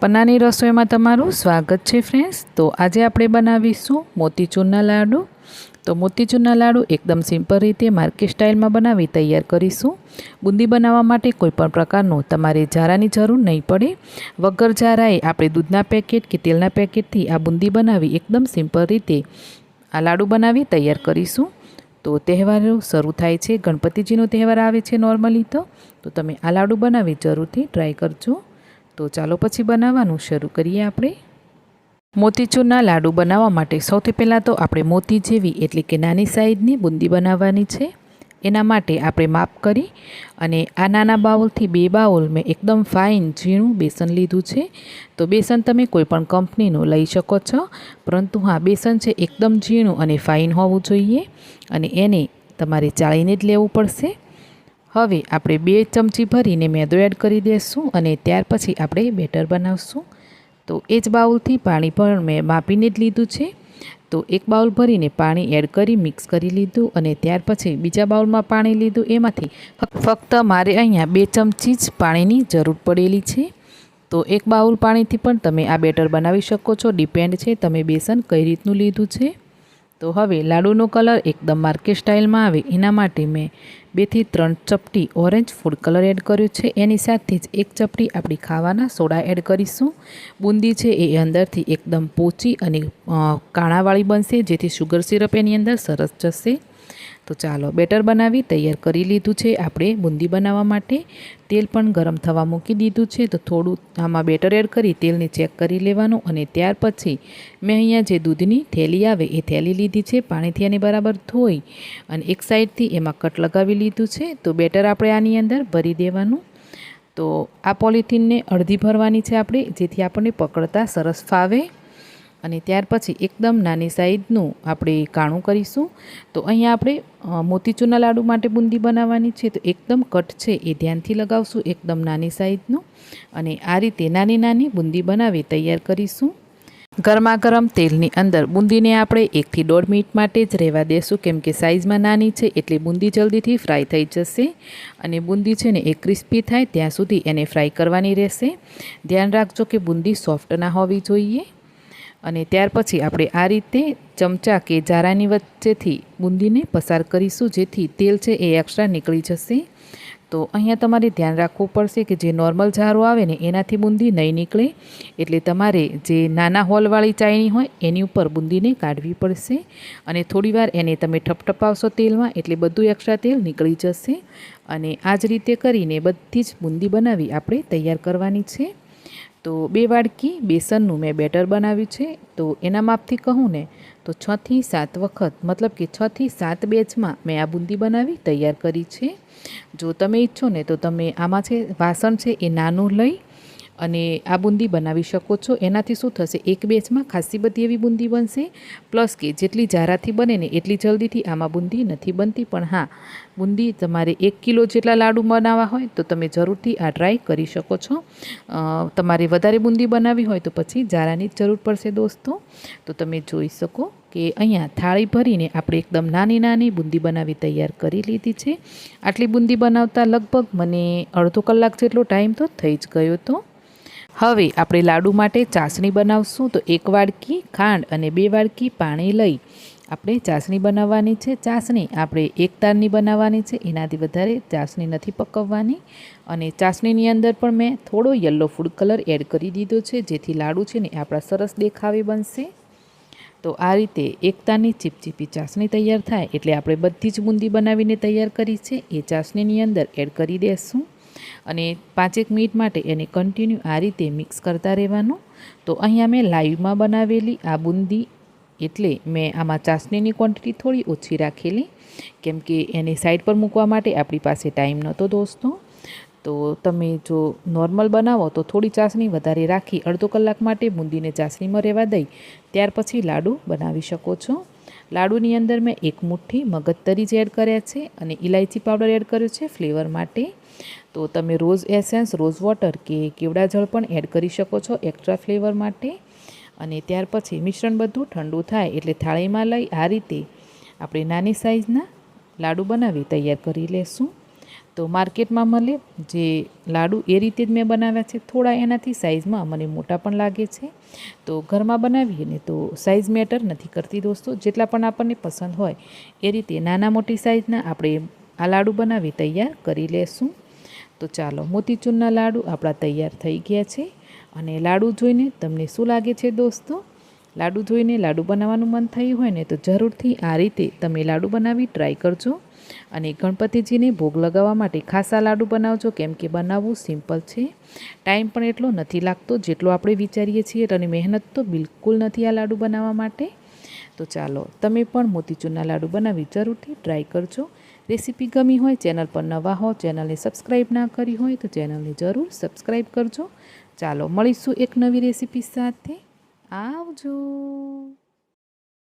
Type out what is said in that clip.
પન્નાની રસોઈમાં તમારું સ્વાગત છે ફ્રેન્ડ્સ તો આજે આપણે બનાવીશું મોતીચૂરના લાડુ. તો મોતીચૂરના લાડુ એકદમ સિમ્પલ રીતે માર્કેટ સ્ટાઇલમાં બનાવી તૈયાર કરીશું. બુંદી બનાવવા માટે કોઈપણ પ્રકારનું તમારે જારાની જરૂર નહીં પડે. વગર જારાએ આપણે દૂધના પેકેટ કે તેલના પેકેટથી આ બુંદી બનાવી એકદમ સિમ્પલ રીતે આ લાડુ બનાવી તૈયાર કરીશું. તો તહેવારો શરૂ થાય છે. ગણપતિજીનો તહેવાર આવે છે નોર્મલી તો. તો તમે આ લાડુ બનાવી જરૂરથી ટ્રાય કરજો. તો ચાલો પછી બનાવવાનું શરૂ કરીએ આપણે. મોતીચૂરના લાડુ બનાવવા માટે સૌથી પહેલાં તો આપણે મોતી જેવી એટલે કે નાની સાઈઝની બુંદી બનાવવાની છે. એના માટે આપણે માપ કરી અને આ નાના બાઉલથી બે બાઉલ મેં એકદમ ફાઇન ઝીણું બેસન લીધું છે. તો બેસન તમે કોઈપણ કંપનીનું લઈ શકો છો. પરંતુ હા, બેસન છે એકદમ ઝીણું અને ફાઇન હોવું જોઈએ અને એને તમારે ચાળીને જ લેવું પડશે. હવે આપણે બે ચમચી ભરીને મેદો એડ કરી દઈશું અને ત્યાર પછી આપણે બેટર બનાવશું. તો એ જ બાઉલથી પાણી પણ મેં માપીને જ લીધું છે. તો એક બાઉલ ભરીને પાણી એડ કરી મિક્સ કરી લીધું અને ત્યાર પછી બીજા બાઉલમાં પાણી લીધું એમાંથી. ફક્ત મારે અહીંયા બે ચમચી જ પાણીની જરૂર પડેલી છે. તો એક બાઉલ પાણીથી પણ તમે આ બેટર બનાવી શકો છો. ડિપેન્ડ છે તમે બેસન કઈ રીતનું લીધું છે. તો હવે લાડુનો કલર એકદમ માર્કેટ સ્ટાઇલમાં આવે એના માટે મેં બેથી ત્રણ ચપટી ઓરેન્જ ફૂડ કલર એડ કર્યો છે. એની સાથે જ એક ચપટી આપણી ખાવાના સોડા એડ કરીશું. બુંદી છે એ અંદરથી એકદમ પોચી અને કાણાવાળી બનશે, જેથી શુગર સિરપ એની અંદર સરસ જશે. તો ચાલો બેટર બનાવી તૈયાર કરી લીધું છે. આપણે બુંદી બનાવવા માટે તેલ પણ ગરમ થવા મૂકી દીધું છે. તો થોડું આમાં બેટર એડ કરી તેલને ચેક કરી લેવાનું અને ત્યાર પછી મેં અહીંયા જે દૂધની થેલી આવે એ થેલી લીધી છે. પાણીથી એને બરાબર ધોઈ અને એક સાઈડથી એમાં કટ લગાવી લીધું છે. તો બેટર આપણે આની અંદર ભરી દેવાનું. તો આ પોલિથીનને અડધી ભરવાની છે આપણે, જેથી આપણને પકડતા સરસ ફાવે. અને ત્યાર પછી એકદમ નાની સાઈઝનું આપણે કાણું કરીશું. તો અહીંયા આપણે મોતીચૂરના લાડુ માટે બુંદી બનાવવાની છે. તો એકદમ કટ છે, એ ધ્યાનથી લગાવશું એકદમ નાની સાઈઝનું. અને આ રીતે નાની નાની બુંદી બનાવી તૈયાર કરીશું. ગરમા ગરમ તેલની અંદર બુંદીને આપણે એકથી દોઢ મિનિટ માટે જ રહેવા દેશું. કેમ કે સાઇઝમાં નાની છે, એટલે બુંદી જલ્દીથી ફ્રાય થઈ જશે. અને બુંદી છે ને, એ ક્રિસ્પી થાય, ત્યાં સુધી એને ફ્રાય કરવાની રહેશે. ધ્યાન રાખજો કે બુંદી સોફ્ટ ના હોવી જોઈએ. અને ત્યાર પછી આપણે આ રીતે ચમચા કે જારાની વચ્ચેથી બુંદીને પસાર કરીશું, જેથી તેલ છે એ એક્સ્ટ્રા નીકળી જશે. તો અહીંયા તમારે ધ્યાન રાખવું પડશે કે જે નોર્મલ જારો આવે ને એનાથી બુંદી નહીં નીકળે. એટલે તમારે જે નાના હોલવાળી ચાયણી હોય એની ઉપર બુંદીને કાઢવી પડશે. અને થોડીવાર એને તમે ઠપઠપાવશો તેલમાં, એટલે બધું એક્સ્ટ્રા તેલ નીકળી જશે. અને આ જ રીતે કરીને બધી જ બુંદી બનાવી આપણે તૈયાર કરવાની છે. તો બે વાડકી બેસનનું મેં બેટર બનાવ્યું છે. તો એના માપથી કહું ને, તો છથી સાત વખત, મતલબ કે છથી સાત બેચમાં મેં આ બુંદી બનાવી, તૈયાર કરી છે. જો તમે ઈચ્છો ને, તો તમે આમાં છે, વાસણ છે એ નાનું લઈ અને આ બુંદી બનાવી શકો છો. એનાથી શું થશે? એક બેચમાં ખાસી બધી એવી બુંદી બનશે. પ્લસ કે જેટલી જારાથી બને ને એટલી જલ્દીથી આમાં બુંદી નથી બનતી. પણ હા, બુંદી તમારે એક કિલો જેટલા લાડુ બનાવવા હોય તો તમે જરૂરથી આ ટ્રાય કરી શકો છો. તમારે વધારે બુંદી બનાવવી હોય તો પછી જારાની જ જરૂર પડશે દોસ્તો. તો તમે જોઈ શકો કે અહીંયા થાળી ભરીને આપણે એકદમ નાની નાની બુંદી બનાવી તૈયાર કરી લીધી છે. આટલી બુંદી બનાવતા લગભગ મને અડધો કલાક જેટલો ટાઈમ તો થઈ જ ગયો હતો હવે આપણે લાડુ માટે ચાસણી બનાવશું તો એક વાડકી ખાંડ અને બે વાડકી પાણી લઈ આપણે ચાસણી બનાવવાની છે. ચાસણી આપણે એક તારની બનાવવાની છે. એનાથી વધારે ચાસણી નથી પકવવાની. અને ચાસણીની અંદર પણ મેં થોડો યલો ફૂડ કલર એડ કરી દીધો છે, જેથી લાડુ છે ને આપણા સરસ દેખાવે બનશે. તો આ રીતે એકતાની ચીપચીપી ચાસણી તૈયાર થાય એટલે આપણે બધી જ બુંદી બનાવીને તૈયાર કરી છે. એ ચાસણીની અંદર એડ કરી દઈશું અને પાંચેક મિનિટ માટે એને કન્ટિન્યુ આ રીતે મિક્સ કરતા રહેવાનું. તો અહીંયા મેં લાઈવમાં બનાવેલી આ બુંદી એટલે મેં આમાં ચાસણીની ક્વોન્ટિટી થોડી ઓછી રાખેલી, કેમ કે એને સાઈડ પર મૂકવા માટે આપણી પાસે ટાઈમ નહોતો દોસ્તો. તો તમે જો નોર્મલ બનાવો તો થોડી ચાસણી વધારે રાખી અડધો કલાક માટે બુંદીને ચાસણીમાં રહેવા દઈ. ત્યાર પછી લાડુ બનાવી શકો છો. લાડુની અંદર મેં એક મુઠ્ઠી મગજતરી જ એડ કર્યા છે અને ઇલાયચી પાવડર એડ કર્યો છે ફ્લેવર માટે. તો તમે રોઝ એસેન્સ, રોઝ વોટર કે કેવડા જળ પણ એડ કરી શકો છો એક્સ્ટ્રા ફ્લેવર માટે. અને ત્યાર પછી મિશ્રણ બધું ઠંડુ થાય એટલે થાળીમાં લઈ આ રીતે આપણે નાની સાઇઝના લાડુ બનાવી તૈયાર કરી લેશું. તો માર્કેટમાં મળે. જે લાડુ એ રીતે જ મેં બનાવ્યા છે. થોડા એનાથી સાઇઝમાં મને મોટા પણ લાગે છે. તો ઘરમાં બનાવીએ ને તો સાઇઝ મેટર નથી કરતી દોસ્તો. જેટલા પણ આપણને પસંદ હોય એ રીતે નાના મોટી સાઇઝના આપણે આ લાડુ બનાવી તૈયાર કરી લેશું. તો ચાલો મોતીચૂરના લાડુ આપણા તૈયાર થઈ ગયા છે. અને લાડુ જોઈને તમને શું લાગે છે દોસ્તો? લાડુ જોઈને લાડુ બનાવવાનું મન થયું હોય ને તો જરૂરથી આ રીતે તમે લાડુ બનાવી ટ્રાય કરજો. અને ગણપતિજીને ભોગ લગાવવા માટે ખાસા લાડુ બનાવજો. કેમ કે બનાવવું સિમ્પલ છે. ટાઈમ પણ એટલો નથી લાગતો જેટલો આપણે વિચારીએ છીએ અને મહેનત તો બિલકુલ નથી આ લાડુ બનાવવા માટે. તો ચાલો, તમે પણ મોતીચૂરના લાડુ બનાવી જરૂરથી ટ્રાય કરજો. રેસીપી ગમી હોય, ચેનલ પર નવા હો, ચેનલને સબસ્ક્રાઈબ ના કરી હોય, તો ચેનલને જરૂર સબસ્ક્રાઈબ કરજો. ચાલો, મળીશું એક નવી રેસીપી સાથે. આવજો.